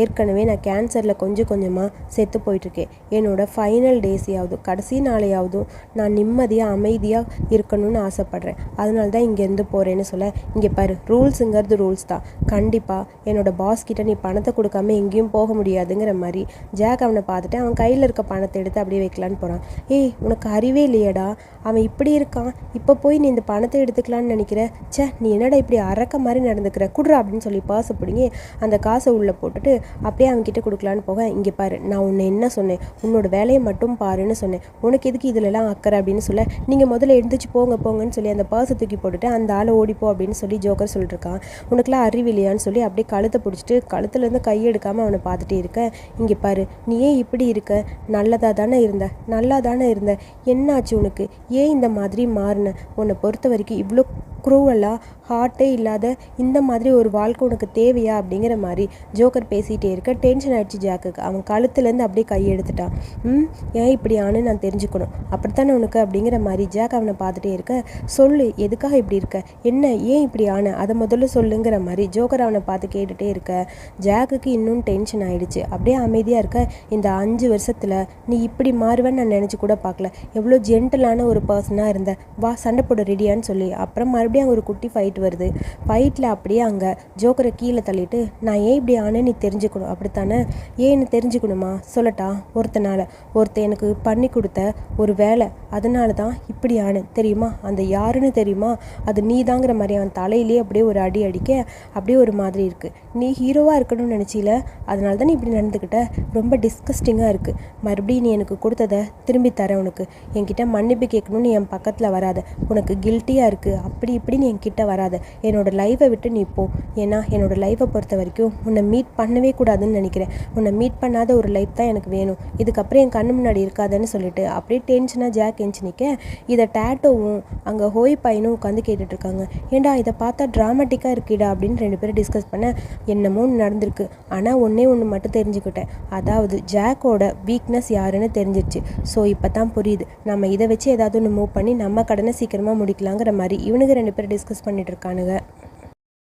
ஏற்கனவே நான் கேன்சரில் கொஞ்சம் கொஞ்சமாக செத்து போயிட்டுருக்கேன். என்னோட ஃபைனல் டேஸையாவது கடைசி நாளையாவதும் நான் நிம்மதியாக அமைதியாக இருக்கணும்னு ஆசைப்பட்றேன். அதனால தான் இங்கேருந்து போகிறேன்னு சொல்ல இங்கே பாரு ரூல்ஸுங்கிறது ரூல்ஸ் தான். கண்டிப்பாக என்னோட பாஸ் கிட்ட நீ பணத்தை கொடுக்காம எங்கேயும் போக முடியாதுங்கிற மாதிரி ஜாக் அவனை பார்த்துட்டு அவன் கையில் இருக்க பணத்தை எடுத்து அப்படியே வைக்கலான்னு போகிறான் ஏய் உனக்கு அறிவே இல்லையடா. அவன் இப்படி இருக்கான். இப்போ போய் நீ இந்த பணத்தை எடுத்துக்கலான்னு நினைக்கிற? ச்சே நீ என்னடா இப்படி அரக்க மாதிரி நடந்துக்கிற? குடுறா அப்படின்னு சொல்லி பாசை பிடிங்கி அந்த காசை உள்ளே போட்டுட்டு அப்படியே அவன்கிட்ட கொடுக்கலான்னு போகலான்னு போக இங்கே பாரு நான் உன்னை என்ன சொன்னேன்? உன்னோட வேலையை மட்டும் பாருன்னு சொன்னேன். உனக்கு எதுக்கு இதுலலாம் அக்கறை அப்படின்னு சொல்ல? நீங்கள் முதல்ல எழுந்திரிச்சு போங்க போங்கன்னு சொல்லி அந்த பர்ஸை தூக்கி போட்டுட்டு அந்த ஆளை ஓடிப்போ அப்படின்னு சொல்லி ஜோக்கர் சொல்லியிருக்கான் உனக்குலாம் அறிவில்லையான்னு சொல்லி அப்படியே கழுத்தை பிடிச்சிட்டு கழுத்துலேருந்து கை எடுக்காமல் அவனை பார்த்துட்டே இருக்க. இங்கே பாரு நீ ஏன் இப்படி இருக்க? நல்லதாக தானே இருந்த? நல்லா தானே இருந்த? என்னாச்சு உனக்கு? ஏன் இந்த மாதிரி மாறின? உன்னை பொறுத்த வரைக்கும் இவ்வளோ குரூவலாக ஹார்ட்டே இல்லாத இந்த மாதிரி ஒரு வாழ்க்கை உனக்கு தேவையா அப்படிங்கிற மாதிரி ஜோக்கர் பேசிகிட்டே இருக்க. டென்ஷன் ஆயிடுச்சு ஜாக்குக்கு. அவன் கழுத்துலேருந்து அப்படியே கை எடுத்துட்டான். ம் ஏன் இப்படி ஆனு? நான் தெரிஞ்சுக்கணும். அப்படித்தானே உனக்கு? அப்படிங்கிற மாதிரி ஜாக் அவனை பார்த்துட்டே இருக்க. சொல்லு எதுக்காக இப்படி இருக்க? என்ன ஏன் இப்படி ஆன? அதை முதல்ல சொல்லுங்கிற மாதிரி ஜோக்கர் அவனை பார்த்து கேட்டுகிட்டே இருக்க. ஜாக்குக்கு இன்னும் டென்ஷன் ஆயிடுச்சு. அப்படியே அமைதியாக இருக்க. இந்த அஞ்சு வருஷத்தில் நீ இப்படி மாறுவேன்னு நான் நினச்சி கூட பார்க்கல. எவ்வளோ ஜென்டலான ஒரு பர்சனாக இருந்த. வா சண்டை போட ரெடியான்னு சொல்லி. அப்புறம் மறுபடியும் அங்கே ஒரு குட்டி ஃபைட் வருது. ஃபைட்டில் அப்படியே அங்கே ஜோக்கரை கீழே தள்ளிட்டு நான் ஏன் இப்படி ஆனேன்னு நீ தெரிஞ்சுக்கணும். அப்படித்தானே? ஏன்னு தெரிஞ்சுக்கணுமா? சொல்லட்டா? ஒருத்தனால. ஒருத்தன் எனக்கு பண்ணி கொடுத்த ஒரு வேலை. அதனால தான் இப்படி ஆனேன். தெரியுமா? அந்த யாருன்னு தெரியுமா? அது நீ தாங்கிற மாதிரி அவன் தலையிலேயே அப்படியே ஒரு அடி அடிக்க அப்படியே ஒரு மாதிரி இருக்குது நீ ஹீரோவாக இருக்கணும்னு நினச்சில? அதனால தான் நீ இப்படி நடந்துக்கிட்ட ரொம்ப டிஸ்கஸ்டிங்காக இருக்குது மறுபடியும் நீ எனக்கு கொடுத்ததை திரும்பி தரேன் உனக்கு. என்கிட்ட மன்னிப்பு கேட்கணும்னு என் பக்கத்தில் வராத. உனக்கு கில்ட்டியாக இருக்குது அப்படி இப்படின்னு என்கிட்ட வராது. என்னோடய லைஃபை விட்டு நீ போ. ஏன்னா என்னோடய லைஃப்பை பொறுத்த வரைக்கும் உன்னை மீட் பண்ணவே கூடாதுன்னு நினைக்கிறேன். உன்னை மீட் பண்ணாத ஒரு லைஃப் தான் எனக்கு வேணும். இதுக்கப்புறம் என் கண்ணு முன்னாடி இருக்காதுன்னு சொல்லிட்டு அப்படியே டென்ஷனாக ஜாக் எஞ்சி நிற்க இதை டேட்டோவும் அங்கே ஹோய் பையனும் உட்காந்து கேட்டுட்ருக்காங்க ஏண்டா இதை பார்த்தா ட்ராமாட்டிக்காக இருக்கீடா அப்படின்னு ரெண்டு பேரும் டிஸ்கஸ் பண்ண என்னமோ நடந்திருக்கு. ஆனால் ஒன்றே ஒன்று மட்டும் தெரிஞ்சுக்கிட்டேன். அதாவது ஜாக்கோட வீக்னஸ் யாருன்னு தெரிஞ்சிருச்சு. ஸோ இப்போ தான் புரியுது. நம்ம இதை வச்சு ஏதாவது ஒன்று மூவ் பண்ணி நம்ம கடனை சீக்கிரமாக முடிக்கலாங்கிற மாதிரி இவனுங்க ரெண்டு பேரும் டிஸ்கஸ் பண்ணிட்டு இருக்கானுங்க.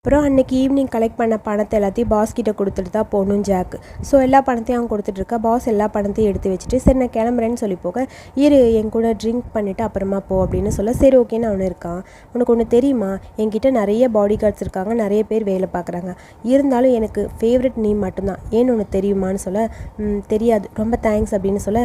அப்புறம் அன்றைக்கி ஈவினிங் கலெக்ட் பண்ண பணத்தை எல்லாத்தையும் பாஸ் கிட்ட கொடுத்துட்டு தான் போகணும் ஜாக் ஸோ எல்லா பணத்தையும் அவன் கொடுத்துட்ருக்கா பாஸ் எல்லா பணத்தையும் எடுத்து வச்சுட்டு சரி நான் கிளம்புறேன்னு சொல்லி போக. இரு என் கூட ட்ரிங்க் பண்ணிவிட்டு அப்புறமா போ அப்படின்னு சொல்ல சரி ஓகேன்னு அவனு இருக்கான். உனக்கு ஒன்று தெரியுமா? என்கிட்ட நிறைய பாடி கார்ட்ஸ் இருக்காங்க. நிறைய பேர் வேலை பார்க்குறாங்க. இருந்தாலும் எனக்கு ஃபேவரட் நீ மட்டும்தான். ஏன்னு ஒன்று தெரியுமான்னு சொல்ல தெரியாது. ரொம்ப தேங்க்ஸ் அப்படின்னு சொல்ல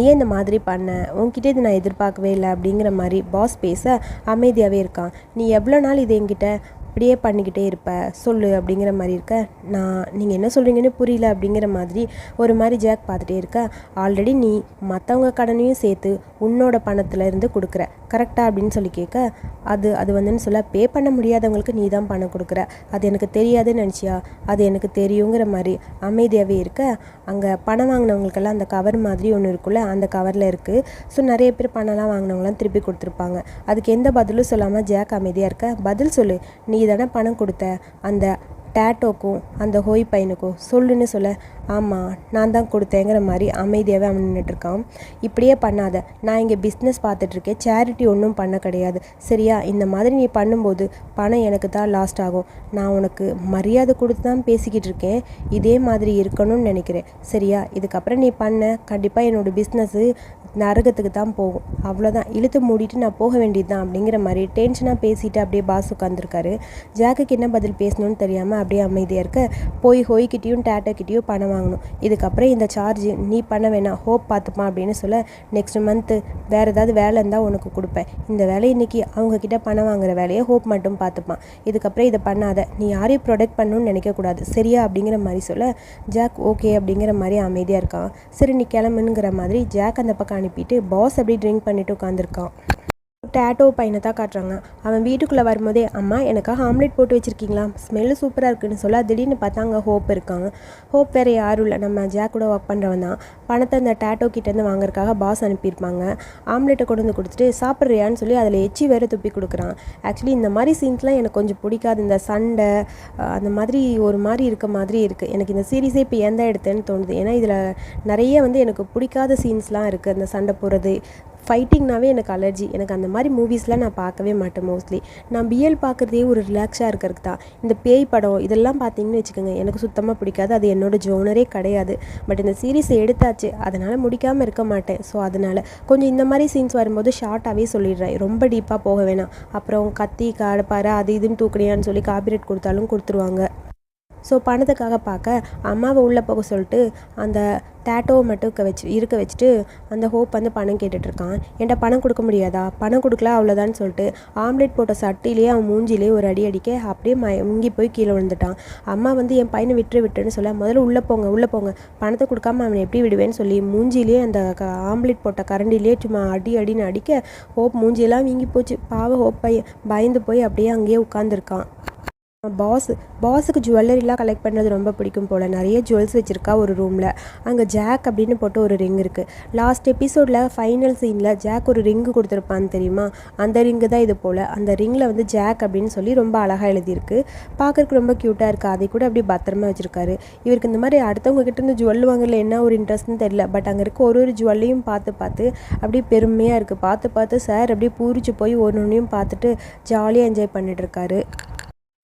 நீ இந்த மாதிரி பண்ண? உன்கிட்ட இது நான் எதிர்பார்க்கவே இல்லை. அப்படிங்கிற மாதிரி பாஸ் பேச அமைதியாகவே இருக்கான். நீ எவ்வளோ நாள் இது என்கிட்ட இப்படியே பண்ணிக்கிட்டே இருப்ப. சொல்லு அப்படிங்கிற மாதிரி இருக்க. நான் நீங்கள் என்ன சொல்கிறீங்கன்னு புரியல அப்படிங்கிற மாதிரி ஒரு மாதிரி ஜாக் பார்த்துட்டே இருக்க. ஆல்ரெடி நீ மற்றவங்க கடனையும் சேர்த்து உன்னோட பணத்தில் இருந்து கொடுக்குற. கரெக்டாக அப்படின்னு சொல்லி கேட்க அது அது வந்துன்னு சொல்ல பே பண்ண முடியாதவங்களுக்கு நீ தான் பணம் கொடுக்குற. அது எனக்கு தெரியாதுன்னு நினச்சியா? அது எனக்கு தெரியுங்கிற மாதிரி அமைதியாகவே இருக்க. அங்கே பணம் வாங்கினவங்களுக்கெல்லாம் அந்த கவர் மாதிரி ஒன்று இருக்குல்ல அந்த கவரில் இருக்குது ஸோ நிறைய பேர் பணம்லாம் வாங்கினவங்களாம் திருப்பி கொடுத்துருப்பாங்க. அதுக்கு எந்த பதிலும் சொல்லாமல் ஜாக் அமைதியாக இருக்க? பதில் சொல்லு. நீ தானே பணம் கொடுத்த அந்த டேட்டோக்கும் அந்த ஹோய் பையனுக்கும் சொல்லுன்னு சொல்ல ஆமாம் நான் தான் கொடுத்தேங்கிற மாதிரி அமைதியாகவே அவன் நின்றுட்டுருக்கான் இப்படியே பண்ணாத. நான் இங்கே பிஸ்னஸ் பார்த்துட்ருக்கேன் சேரிட்டி ஒன்றும் பண்ண கிடையாது. சரியா? இந்த மாதிரி நீ பண்ணும்போது பணம் எனக்கு தான் லாஸ்ட் ஆகும். நான் உனக்கு மரியாதை கொடுத்து தான் பேசிக்கிட்டு இருக்கேன். இதே மாதிரி இருக்கணும்னு நினைக்கிறேன். சரியா? இதுக்கப்புறம் நீ பண்ண. கண்டிப்பாக என்னோடய பிஸ்னஸ்ஸு நரகத்துக்கு தான் போகும். அவ்வளோதான் இழுத்து மூடிட்டு நான் போக வேண்டியது தான் அப்படிங்கிற மாதிரி டென்ஷனாக பேசிட்டு அப்படியே பாஸ் உட்காந்துருக்காரு ஜாக்குக்கு என்ன பதில் பேசணும்னு தெரியாமல் அப்படியே அமைதியாக இருக்க போய் ஹோய்கிட்டையும் டேட்டாக்கிட்டேயும் பணம் வாங்கணும். இதுக்கப்புறம் இந்த சார்ஜ் நீ பண்ண வேணாம் ஹோப் பார்த்துப்பா அப்படின்னு சொல்ல நெக்ஸ்ட் மந்த்து வேறு ஏதாவது வேலை இருந்தால் உனக்கு கொடுப்பேன். இந்த வேலை இன்றைக்கி அவங்கக்கிட்ட பணம் வாங்குற வேலையை ஹோப் மட்டும் பார்த்துப்பான். இதுக்கப்புறம் இதை பண்ணாத. நீ யாரையும் ப்ரொடெக்ட் பண்ணணும்னு நினைக்கக்கூடாது சரியா அப்படிங்கிற மாதிரி சொல்ல ஜாக் ஓகே அப்படிங்கிற மாதிரி அமைதியாக இருக்கான். சரி நீ கிளம்புங்கிற மாதிரி ஜாக் அந்த பக்கம் அனுப்பிட்டு பாஸ் அப்படி ட்ரிங்க் பண்ணிட்டு உட்காந்துருக்கான் டேட்டோ பையனை தான் காட்டுறாங்க. அவன் வீட்டுக்குள்ளே வரும்போதே அம்மா எனக்காக ஆம்லேட் போட்டு வச்சுருக்கீங்களா? ஸ்மெல்லு சூப்பராக இருக்குன்னு சொல்ல திடீர்னு பார்த்தா அங்கே ஹோப் இருக்காங்க. ஹோப் வேறு யாரும் இல்லை. நம்ம ஜாக் கூட ஒர்க் பண்ணுறவன் தான். பணத்தை அந்த டேட்டோ கிட்டேருந்து வாங்குறதுக்காக பாஸ் அனுப்பியிருப்பாங்க. ஆம்லேட்டை கொண்டு வந்து கொடுத்துட்டு சாப்பிட்றியான்னு சொல்லி அதில் எச்சி வேறு துப்பி கொடுக்குறான். ஆக்சுவலி இந்த மாதிரி சீன்ஸ்லாம் எனக்கு கொஞ்சம் பிடிக்காது. இந்த சண்டை அந்த மாதிரி ஒரு மாதிரி இருக்க மாதிரி இருக்குது எனக்கு இந்த சீரீஸே இப்போ எந்த எடுத்தேன்னு தோணுது. ஏன்னா இதில் நிறைய வந்து எனக்கு பிடிக்காத சீன்ஸ்லாம் இருக்குது அந்த சண்டை போடுறது ஃபைட்டிங்னாவே எனக்கு அலர்ஜி எனக்கு அந்த மாதிரி மூவிஸ்லாம் நான் பார்க்கவே மாட்டேன் மோஸ்ட்லி நான் பிஎல் பார்க்குறதே ஒரு ரிலாக்ஸாக இருக்கிறதுக்கு தான். இந்த பேய் படம் இதெல்லாம் பார்த்தீங்கன்னு வச்சுக்கோங்க எனக்கு சுத்தமாக பிடிக்காது. அது என்னோடய ஜோனரே கிடையாது. பட் இந்த சீரீஸ் எடுத்தாச்சு அதனால் முடிக்காமல் இருக்க மாட்டேன். ஸோ அதனால் கொஞ்சம் இந்த மாதிரி சீன்ஸ் வரும்போது ஷார்ட்டாகவே சொல்லிடுறேன். ரொம்ப டீப்பாக போக வேணாம். அப்புறம் கத்தி காடப்பாறை அது இதுன்னு தூக்குனியான்னு சொல்லி காப்பிரைட் கொடுத்தாலும் கொடுத்துருவாங்க. ஸோ பணத்துக்காக பார்க்க அம்மாவை உள்ளே போக சொல்லிட்டு அந்த டேட்டோவை மட்டும் வச்சு இருக்க வச்சுட்டு அந்த ஹோப் வந்து பணம் கேட்டுட்ருக்கான். என்கிட்ட பணம் கொடுக்க முடியாதா? பணம் கொடுக்கல அவ்வளோதான்னு சொல்லிட்டு ஆம்லேட் போட்ட சட்டிலேயே அவன் மூஞ்சிலே ஒரு அடி அடிக்க அப்படியே ம முங்கி போய் கீழே விழுந்துட்டான். அம்மா வந்து என் பையனை விட்டுரு விட்டுன்னு சொல்ல முதல்ல உள்ளே போங்க உள்ளே போங்க. பணத்தை கொடுக்காம அவனை எப்படி விடுவேன்னு சொல்லி மூஞ்சிலே அந்த க ஆம்லேட் போட்ட கரண்டிலே சும்மா அடி அடின்னு அடிக்க ஹோப் மூஞ்சியெல்லாம் வீங்கி போச்சு. பாவ ஹோப் பையன் பயந்து போய் அப்படியே அங்கேயே உட்காந்துருக்கான் பாஸ் பாஸுக்கு ஜுவல்லரிலாம் கலெக்ட் பண்ணுறது ரொம்ப பிடிக்கும் போல். நிறைய ஜுவல்ஸ் வச்சுருக்கா ஒரு ரூமில் அங்கே ஜாக் அப்படின்னு போட்டு ஒரு ரிங் இருக்குது லாஸ்ட் எபிசோடில் ஃபைனல் சீனில் ஜாக் ஒரு ரிங்கு கொடுத்துருப்பான்னு தெரியுமா? அந்த ரிங்கு தான் இது போல். அந்த ரிங்கில் வந்து ஜாக் அப்படின்னு சொல்லி ரொம்ப அழகாக எழுதியிருக்கு. பார்க்குறக்கு ரொம்ப க்யூட்டாக இருக்குது அதை கூட அப்படியே பத்திரமா வச்சுருக்காரு. இவருக்கு இந்த மாதிரி அடுத்தவங்க கிட்ட இருந்து ஜுவல் வாங்கல என்ன ஒரு இன்ட்ரெஸ்ட்னு தெரியல. பட் அங்கே இருக்க ஒரு ஒரு ஜுவல்லையும் பார்த்து பார்த்து அப்படியே பெருமையாக இருக்குது பார்த்து பார்த்து சார் அப்படியே பூரிச்சு போய் ஒன்று ஒன்றையும் பார்த்துட்டு ஜாலியாக என்ஜாய் பண்ணிட்டு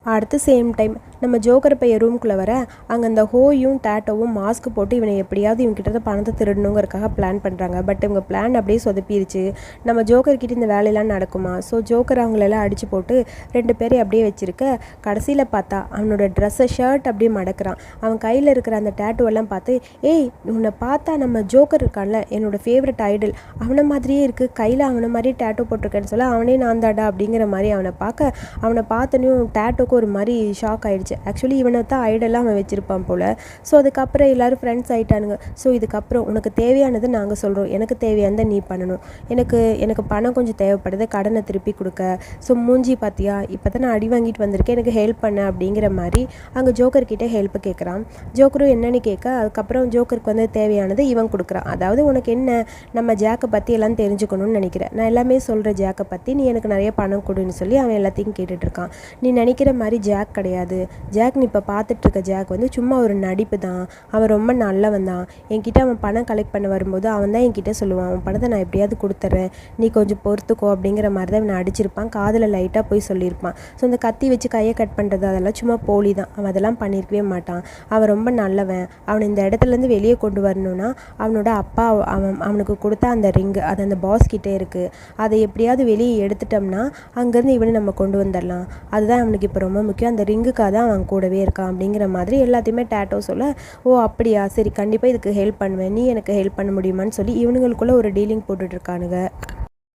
அடுத்து சேம் டைம் நம்ம ஜோக்கர் பையன் ரூம்குள்ளே வர அங்கே அந்த ஹோயும் டேட்டோவும் மாஸ்க் போட்டு இவனை எப்படியாவது இவங்கிட்ட பணத்தை திருடணுங்கிறக்காக பிளான் பண்ணுறாங்க பட் இவங்க பிளான் அப்படியே சொதப்பிடுச்சு. நம்ம ஜோக்கர் கிட்ட இந்த வேலையெல்லாம் நடக்குமா? ஸோ ஜோக்கர் அவங்களெல்லாம் அடித்து போட்டு ரெண்டு பேரையும் அப்படியே வச்சுருக்க கடைசியில் பார்த்தா அவனோட ட்ரெஸ்ஸை ஷர்ட் அப்படியே மடக்கிறான். அவன் கையில் இருக்கிற அந்த டேட்டோவெல்லாம் பார்த்து ஏய் உன்னை பார்த்தா நம்ம ஜோக்கர் இருக்கான்ல என்னோட ஃபேவரட் ஐடல் அவனை மாதிரியே இருக்குது கையில் அவனை மாதிரியே டேட்டோ போட்டிருக்கேன்னு சொல்ல அவனே நான் தாடா அப்படிங்கிற மாதிரி அவனை பார்க்க அவனை பார்த்தோன்னே டேட்டோக்கு ஒரு மாதிரி ஷாக் ஆயிடுச்சு. ஆக்சுவலி இவனை தான் ஐடெல்லாம் அவன் வச்சுருப்பான் போல். ஸோ அதுக்கப்புறம் எல்லோரும் ஃப்ரெண்ட்ஸ் ஆகிட்டானுங்க ஸோ இதுக்கப்புறம் உனக்கு தேவையானது நாங்கள் சொல்கிறோம் எனக்கு தேவையானதை நீ பண்ணணும். எனக்கு எனக்கு பணம் கொஞ்சம் தேவைப்படுது. கடனை திருப்பி கொடுக்க. ஸோ மூஞ்சி பார்த்தியா இப்போ தான் நான் அடி வாங்கிட்டு வந்திருக்கேன். எனக்கு ஹெல்ப் பண்ண அப்படிங்கிற மாதிரி அங்கே ஜோக்கர் கிட்டே ஹெல்ப் கேட்குறான் ஜோக்கரும் என்னன்னு கேட்க அதுக்கப்புறம் ஜோக்கருக்கு வந்து தேவையானது இவன் கொடுக்குறான். அதாவது உனக்கு என்ன? நம்ம ஜாக்கை பற்றி எல்லாம் தெரிஞ்சுக்கணும்னு நினைக்கிறேன் நான் எல்லாமே சொல்கிற ஜாக்கை பற்றி நீ எனக்கு நிறைய பணம் கொடுன்னு சொல்லி அவன் எல்லாத்தையும் கேட்டுட்ருக்கான் நீ நினைக்கிற மாதிரி ஜாக் கிடையாது. ஜாக் நீ இப்போ பார்த்துட்ருக்க ஜாக் வந்து சும்மா ஒரு நடிப்பு தான். அவன் ரொம்ப நல்லவன் தான். என்கிட்ட அவன் பணம் கலெக்ட் பண்ண வரும்போது அவன் தான் என்கிட்ட சொல்லுவான் அவன் பணத்தை நான் எப்படியாவது கொடுத்துட்றேன் நீ கொஞ்சம் பொறுத்துக்கோ அப்படிங்கிற மாதிரி தான் இவனை அடிச்சிருப்பான். காதில் லைட்டாக போய் சொல்லியிருப்பான். ஸோ அந்த கத்தி வச்சு கையை கட் பண்ணுறது அதெல்லாம் சும்மா போலி தான். அவன் அதெல்லாம் பண்ணியிருக்கவே மாட்டான். அவன் ரொம்ப நல்லவன். அவனை இந்த இடத்துலேருந்து வெளியே கொண்டு வரணும்னா அவனோட அப்பா அவன் அவனுக்கு கொடுத்த அந்த ரிங்கு அது அந்த பாஸ் கிட்டே இருக்குது அதை எப்படியாவது வெளியே எடுத்துட்டோம்னா அங்கேருந்து இவனை நம்ம கொண்டு வந்துடலாம். அதுதான் அவனுக்கு இப்போ ரொம்ப முக்கியம். அந்த ரிங்குக்காக தான் அவன் கூடவே இருக்கான் அப்படிங்கிற மாதிரி எல்லாத்தையுமே டேட்டோ சொல்ல ஓ அப்படியா? சரி கண்டிப்பாக இதுக்கு ஹெல்ப் பண்ணுவேன். நீ எனக்கு ஹெல்ப் பண்ண முடியுமான்னு சொல்லி இவனுங்களுக்குள்ளே ஒரு டீலிங் போட்டுட்ருக்கானுங்க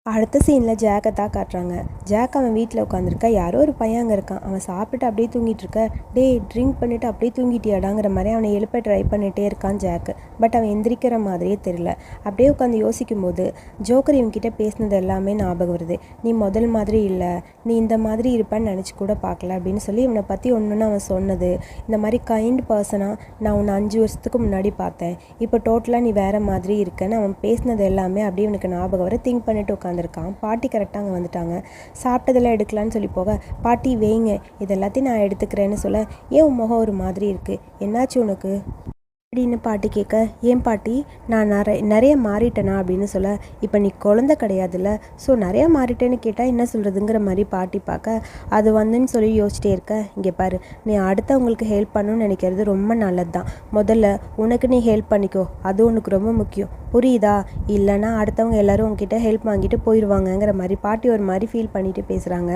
அடுத்த சீனில் ஜாக்கை தான் காட்டுறாங்க. ஜாக் அவன் வீட்டில் உட்காந்துருக்க யாரோ ஒரு பையன் அங்கே இருக்கான். அவன் சாப்பிட்டு அப்படியே தூங்கிட்டு இருக்க. டே ட்ரிங்க் பண்ணிவிட்டு அப்படியே தூங்கிட்டியாடாங்கிற மாதிரி அவனை எழுப்ப ட்ரை பண்ணிகிட்டே இருக்கான் ஜாக்கு பட் அவன் எந்திரிக்கிற மாதிரியே தெரியல. அப்படியே உட்காந்து யோசிக்கும் போது ஜோக்கர் இவன்கிட்ட பேசினது எல்லாமே ஞாபகம் வருது. நீ முதல் மாதிரி இல்லை. நீ இந்த மாதிரி இருப்பேன்னு நினச்சி கூட பார்க்கல அப்படின்னு சொல்லி இவனை பற்றி ஒன்றுன்னு அவன் சொன்னது. இந்த மாதிரி கைண்ட் பர்சனாக நான் உன்னை அஞ்சு வருஷத்துக்கு முன்னாடி பார்த்தேன். இப்போ டோட்டலாக நீ வேறு மாதிரி இருக்கேன்னு அவன் பேசினது எல்லாமே அப்படியே இவனுக்கு ஞாபகம் வர திங்க் பண்ணிட்டு உட்காந்துருக்கான். பாட்டி கரெக்டாக அங்கே வந்துட்டாங்க. சாப்பிட்டதெல்லாம் எடுக்கலான்னு சொல்லி போக பாட்டி வேங்க இது எல்லாத்தையும் நான் எடுத்துக்கிறேன்னு சொல்ல ஏன் உன் முகம் ஒரு மாதிரி இருக்குது என்னாச்சு உனக்கு? அப்படின்னு பாட்டி கேட்க ஏன் பாட்டி நான் நிறைய நிறைய மாறிட்டேனா? அப்படின்னு சொல்ல இப்போ நீ குழந்த கிடையாதுல்ல. ஸோ நிறையா மாறிட்டேன்னு கேட்டால் என்ன சொல்கிறதுங்கிற மாதிரி பாட்டி பார்க்க அது வந்துன்னு சொல்லி யோசிச்சிட்டே இருக்க. இங்கே பாரு நீ அடுத்தவங்களுக்கு ஹெல்ப் பண்ணணும்னு நினைக்கிறது ரொம்ப நல்லது தான் முதல்ல உனக்கு நீ ஹெல்ப் பண்ணிக்கோ. அது உனக்கு ரொம்ப முக்கியம். புரியுதா? இல்லைன்னா அடுத்தவங்க எல்லாரும் உங்ககிட்ட ஹெல்ப் வாங்கிட்டு போயிடுவாங்கங்கிற மாதிரி பாட்டி ஒரு மாதிரி ஃபீல் பண்ணிட்டு பேசுகிறாங்க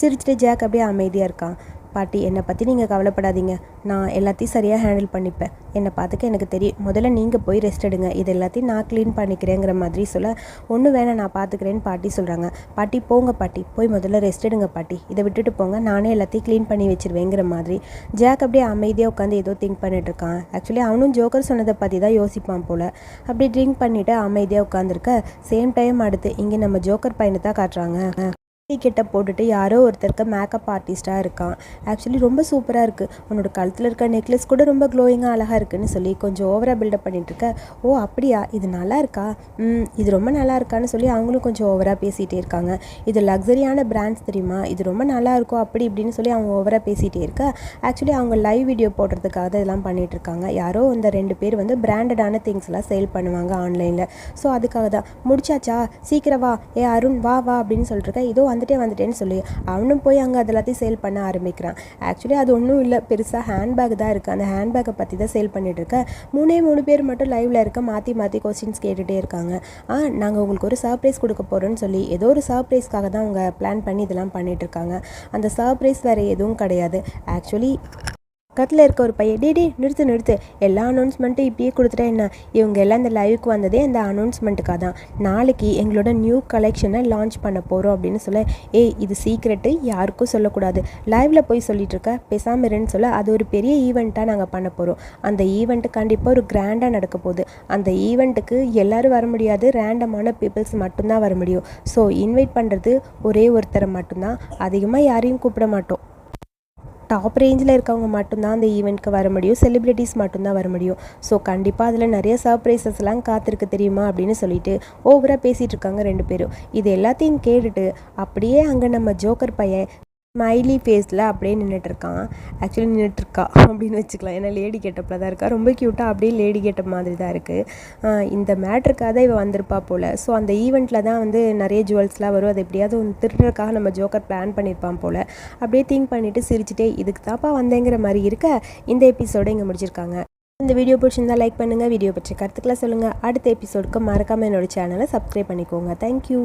சிரிச்சிட்டு ஜாக் அப்படியே அமைதியாக இருக்கான். பாட்டி என்னை பற்றி நீங்கள் கவலைப்படாதீங்க. நான் எல்லாத்தையும் சரியாக ஹேண்டில் பண்ணிப்பேன். என்னை பார்த்துக்க எனக்கு தெரியும். முதல்ல நீங்கள் போய் ரெஸ்ட் எடுங்க. இது எல்லாத்தையும் நான் க்ளீன் பண்ணிக்கிறேங்கிற மாதிரி சொல்ல ஒன்றும் வேணாம் நான் பார்த்துக்கிறேன்னு பாட்டி சொல்கிறாங்க பாட்டி போங்க பாட்டி. போய் முதல்ல ரெஸ்ட் எடுங்க பாட்டி. இதை விட்டுட்டு போங்க. நானே எல்லாத்தையும் க்ளீன் பண்ணி வச்சிருவேங்கிற மாதிரி. ஜாக் அப்படியே அமைதியாக உட்காந்து ஏதோ திங்க் பண்ணிட்டு இருக்கான் ஆக்சுவலி அவனும் ஜோக்கர் சொன்னதை பற்றி தான் யோசிப்பான் போல். அப்படி ட்ரிங்க் பண்ணிவிட்டு அமைதியாக உட்காந்துருக்க சேம் டைம் அடுத்து இங்கே நம்ம ஜோக்கர் பையனை தான் காட்டுறாங்க. கிட்ட போட்டுட்டு யாரோ ஒருத்தருக்கு மேக்கப் ஆர்டிஸ்ட்டாக இருக்கான். ஆக்சுவலி ரொம்ப சூப்பராக இருக்குது உன்னோட கழுத்தில் இருக்க நெக்லஸ் கூட ரொம்ப க்ளோயிங்காக அழகாக இருக்குன்னு சொல்லி கொஞ்சம் ஓவராக பில்டப் பண்ணிகிட்டு இருக்க. ஓ அப்படியா? இது நல்லா இருக்கா? ம் இது ரொம்ப நல்லா இருக்கான்னு சொல்லி அவங்களும் கொஞ்சம் ஓவராக பேசிகிட்டே இருக்காங்க. இது லக்ஸரியான பிராண்ட்ஸ் தெரியுமா? இது ரொம்ப நல்லா இருக்கும் அப்படி இப்படின்னு சொல்லி அவங்க ஓவராக பேசிகிட்டே இருக்க. ஆக்சுவலி அவங்க லைவ் வீடியோ போடுறதுக்காக தான் இதெல்லாம் பண்ணிகிட்ருக்காங்க இருக்காங்க. யாரோ இந்த ரெண்டு பேர் வந்து பிராண்டடான திங்ஸ்லாம் சேல் பண்ணுவாங்க ஆன்லைனில் ஸோ அதுக்காக தான். முடிச்சாச்சா? சீக்கிரம் வா. ஏ அருண் வா வா அப்படின்னு சொல்லிட்டு இதோ வந்துட்டே வந்துட்டேன்னு சொல்லி அவனும் போய் அங்கே அது எல்லாத்தையும் சேல் பண்ண ஆரம்பிக்கிறான். ஆக்சுவலி அது ஒன்றும் இல்லை. பெருசாக ஹேண்ட்பேக் தான் இருக்குது அந்த ஹேண்ட்பேக்கை பற்றி தான் சேல் பண்ணிகிட்டு இருக்கேன். மூணே மூணு பேர் மட்டும் லைவில் இருக்க மாற்றி மாற்றி கொஸ்டின்ஸ் கேட்டுகிட்டே இருக்காங்க. ஆ நாங்கள் உங்களுக்கு ஒரு சர்ப்ரைஸ் கொடுக்க போகிறோன்னு சொல்லி ஏதோ ஒரு சர்ப்ரைஸ்க்காக தான் அவங்க பிளான் பண்ணி இதெல்லாம் பண்ணிகிட்டு இருக்காங்க. அந்த சர்ப்ரைஸ் வேறு எதுவும் கிடையாது. ஆக்சுவலி பக்கத்தில் இருக்க ஒரு பையன் டே டே நிறுத்து நிறுத்து. எல்லா அனௌன்ஸ்மெண்ட்டும் இப்படியே கொடுத்துட்டா என்ன? இவங்க எல்லாம் இந்த லைவுக்கு வந்ததே அந்த அனௌன்ஸ்மெண்ட்டுக்காக தான். நாளைக்கு எங்களோட நியூ கலெக்ஷனை லான்ச் பண்ண போகிறோம் அப்படின்னு சொல்ல ஏய் இது சீக்ரெட்டு யாருக்கும் சொல்லக்கூடாது. லைவில் போய் சொல்லிட்டு இருக்க சொல்ல அது ஒரு பெரிய ஈவெண்ட்டாக நாங்கள் பண்ண போகிறோம் அந்த ஈவெண்ட்டு கண்டிப்பாக ஒரு கிராண்டாக நடக்க போகுது. அந்த ஈவெண்ட்டுக்கு எல்லோரும் வர முடியாது. ரேண்டமான பீப்புள்ஸ் மட்டும்தான் வர முடியும். ஸோ இன்வைட் பண்ணுறது ஒரே ஒருத்தரை மட்டும்தான். அதிகமாக யாரையும் கூப்பிட மாட்டோம். டாப் ரேஞ்சில் இருக்கவங்க மட்டும்தான் அந்த ஈவெண்ட்க்கு வர முடியும். செலிப்ரிட்டிஸ் மட்டும்தான் வர முடியும். ஸோ கண்டிப்பாக அதில் நிறைய சர்ப்ரைசஸ்லாம் காத்திருக்கு தெரியுமா அப்படின்னு சொல்லிட்டு ஓவராக பேசிகிட்டு இருக்காங்க ரெண்டு பேரும். இது எல்லாத்தையும் கேட்டுட்டு அப்படியே அங்கே நம்ம ஜோக்கர் பையன் ஸ்மைலி ஃபேஸில் அப்படியே நின்றுட்டுருக்கான் ஆக்சுவலி நின்றுட்டுருக்கா அப்படின்னு வச்சுக்கலாம். ஏன்னா லேடி கெட்டப்பில் தான் இருக்கா. ரொம்ப க்யூட்டாக அப்படியே லேடி கெட்டப் மாதிரி தான் இருக்குது இந்த மேட்ருக்காக தான் இவள் வந்திருப்பா போல். ஸோ அந்த ஈவெண்ட்டில் தான் வந்து நிறைய ஜுவல்ஸ்லாம் வரும். அது எப்படியாவது ஒன்று திருடுறதுக்காக நம்ம ஜோக்கர் பிளான் பண்ணியிருப்பான் போல். அப்படியே திங்க் பண்ணிவிட்டு சிரிச்சுட்டே இதுக்கு தாப்பா வந்தேங்கிற மாதிரி இருக்க? இந்த எபிசோடை இங்கே முடிச்சிருக்காங்க. இந்த வீடியோ பிடிச்சிருந்தா லைக் பண்ணுங்கள் வீடியோ பற்றி கருத்துக்களை சொல்லுங்கள் அடுத்த எபிசோடுக்கு மறக்காமல் என்னோட சேனலை சப்ஸ்கிரைப் பண்ணிக்கோங்க. தேங்க்யூ